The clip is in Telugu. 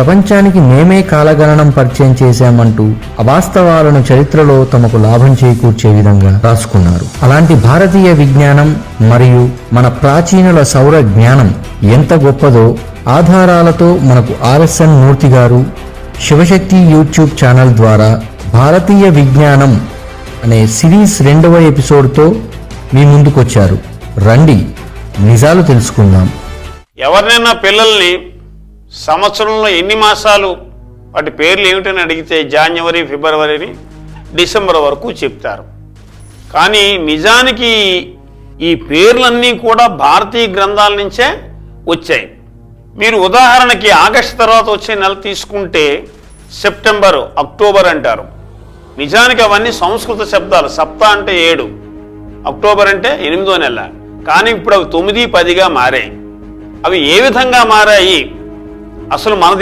ప్రపంచానికి మేమే కాలగణనం పరిచయం చేశామంటూ అవాస్తవాలను చరిత్రలో తమకు లాభం చేకూర్చే విధంగా రాసుకున్నారు. అలాంటి భారతీయ విజ్ఞానం మరియు మన ప్రాచీనుల సౌర జ్ఞానం ఎంత గొప్పదో ఆధారాలతో మనకు ఆర్ఎస్ఎన్ మూర్తి గారు శివశక్తి యూట్యూబ్ ఛానల్ ద్వారా భారతీయ విజ్ఞానం అనే సిరీస్ రెండవ ఎపిసోడ్తో మీ ముందుకొచ్చారు. రండి నిజాలు తెలుసుకుందాం. ఎవరినైనా పిల్లల్ని సంవత్సరంలో ఎన్ని మాసాలు? వాటి పేర్లు ఏమిటని అడిగితే జాన్యువరి ఫిబ్రవరిని డిసెంబర్ వరకు చెప్తారు. కానీ నిజానికి ఈ పేర్లన్నీ కూడా భారతీయ గ్రంథాల నుంచే వచ్చాయి. మీరు ఉదాహరణకి ఆగస్టు తర్వాత వచ్చే నెల తీసుకుంటే సెప్టెంబర్ అక్టోబర్ అంటారు. నిజానికి అవన్నీ సంస్కృత శబ్దాలు. సప్త అంటే ఏడు అక్టోబర్ అంటే ఎనిమిదో నెల. కానీ ఇప్పుడు అవి తొమ్మిది పదిగా మారాయి. అవి ఏ విధంగా మారాయి? అసలు మన